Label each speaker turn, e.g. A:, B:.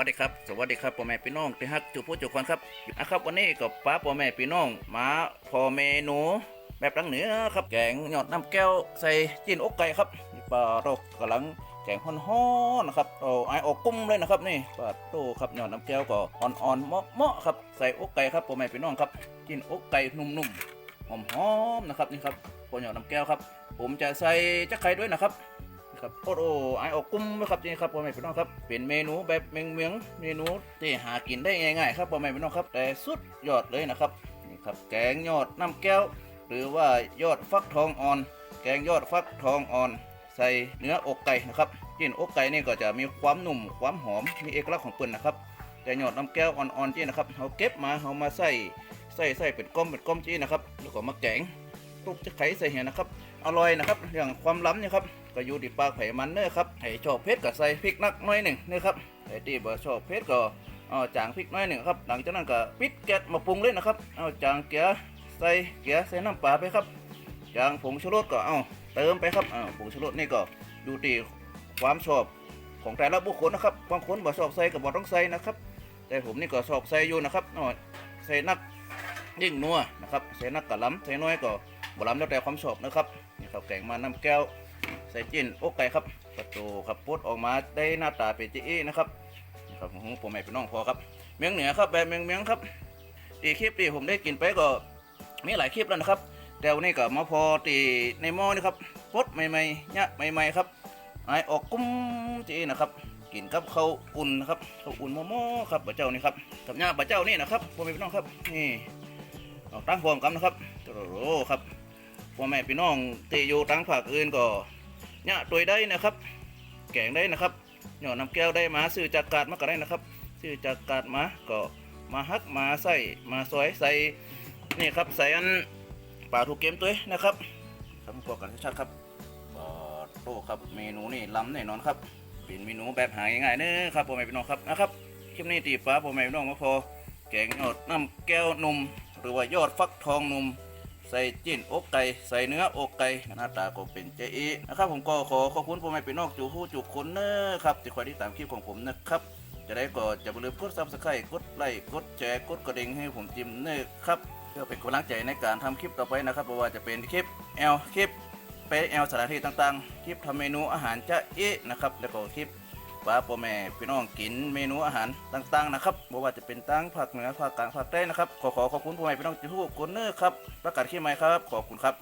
A: ัสดีครับสวัสดีครับพ่อแม่พี่น้องที่ฮักจุผู้จุคนครับอะครับวันนี้กับป้าพ่อแม่พี่น้องมาพอเมนูแบบทางเหนือครับแกงหยอดน้ำแก้วใส่จีนอกไก่ครับนี่ปลาเรากำลังแกงฮ้อนๆนะครับเอาไอออกกุ้มเลยนะครับนี่ปลาโตครับหยอดน้ำแก้วก็อ่อนๆเมาะๆครับใส่อกไก่ครับพ่อแม่พี่น้องครับจีนอกไก่นุ่มๆหอมๆนะครับนี่ครับพอหยอดน้ำแก้วครับ ผมจะใส่จักไข่ด้วยนะครับ ครับโอ้โหไอออกกุ้มไหมครับนี่ครับพ่อแม่พี่น้องครับเป็นเมนูแบบเมียงเมียงเมนูที่หากินได้ง่ายๆครับพ่อแม่พี่น้องครับ แต่สุดยอดเลยนะครับนี่ครับแกงยอดน้ำแก้ว หรือว่ายอดฟักทองอ่อน แกงยอดฟักทองอ่อน ใส่เนื้ออกไก่นะครับจิ้นอกไก่นี่ก็จะมีความนุ่มความหอมมีเอกลักษณ์ของเปิ้นนะครับแต่ยอดน้ำแก้วอ่อนๆจี้นะครับเขาเก็บมาเขามาใส่ใส่ใส่เป็นก้มเป็นก้มจี้นะครับแล้วก็มาแกงตุบจะไข่ใส่เหี่ยนะครับอร่อยนะครับเรื่องความล้ำเนี่ยครับ ก็อยู่ที่ปากไผ่มันเนอครับไอ้ชอบเผ็ดก็ใส่พริกนักหน้อยหนึ่งนะครับไอ้ที่บ่ชอบเผ็ดก็เอาจางพริกน้อยหนึ่งครับ หลังจากนั้นก็ปิดแก๊สมาปรุงเลยนะครับเอาจางเกลือใส่เกลือใส่น้ำปลาไปครับจางผงชูรสก็เอาเติมไปครับเอาผงชูรสนี่ก็ดูที่ความชอบของแต่ละบุคคลนะครับบางคนบ่ชอบใส่ก็บ่ต้องใส่นะครับ แต่ผมนี่ก็ชอบใส่อยู่นะครับเอาใส่นักยิ่งนัวนะครับใส่นักกะล้ำใส่น้อยก็บ่ล้ำแล้วแต่ความชอบนะครับนี่ครับแกงมาน้ำแก้ว ใส่จิ้นอกไก่ครับประตูครับพุดออกมาได้หน้าตาเป็นจีอีนะครับนี่ครับของผมแม่พี่น้องพอครับ เมียงเหนือครับแบบเมียงเมียงครับตีคลิปที่ผมได้กินไปก็มีหลายคลิปแล้วนะครับแต่วันนี้ก็มาพอตีในหม้อนี่ครับพดใหม่ๆเนี่ยใหม่ๆครับไอออกกุ้มจีนะครับกินกับเขาอุ่นนะครับเขาอุ่นหม้อๆครับบะเจ้านี่ครับกับเนี่ยบะเจ้านี่นะครับพ่อแม่พี่น้องครับนี่เอาตั้งพร้อมกันนะครับโอ้โหครับพ่อแม่พี่น้องที่อยู่ทางภาคอื่นก็ เนี่ยตัวได้นะครับ แกงได้นะครับหยอดน้ำแก้วได้มาซื้อจากกาดมาก็ได้นะครับ ซื้อจากกาดมาก็มาฮักมาใส่มาซอยใส่นี่ครับใส่อันปลาทูเกมตัวนะครับทำพวกกันชัดครับโตครับเมนูนี่ล้ำแน่นอนครับเป็นเมนูแบบหาง่ายๆเนอะครับพ่อแม่พี่น้องครับนะครับคลิปนี้ตีฟ้าพ่อแม่พี่น้องมาพอแกงยอดน้ำแก้วนมหรือว่ายอดฟักทองนม ใส่จิ้นอกไก่ใส่เนื้ออกไก่หน้าตาก็เป็นเจอีนะครับผมก็ขอขอบคุณพ่อแม่พี่น้องจูผู้จูคนเนอครับที่คอยติดตามคลิปของผมนะครับจะได้ก็จะอย่ลืมกดซับสไครต์กดไลค์กดแชร์กดกระดิ่งให้ผมจิ้มเนอครับเพื่อเป็นกำลังใจในการทำคลิปต่อไปนะครับไม่ว่าจะเป็นคลิปแอลคลิปไปแอลสถานที่ต่างๆ คลิปทำเมนูอาหารเจะเอะนะครับแล้วก็คลิป ป้าพ่อแม่พี่น้องกินเมนูอาหารต่างๆนะครับไม่ว่าจะเป็นตั้งภาคเหนือภาคกลางภาคใต้นะครับขอขอขอบคุณพ่อแม่พี่น้องทุกคนเนอร์ครับประกาศขี้ไม้ครับขอบคุณครับ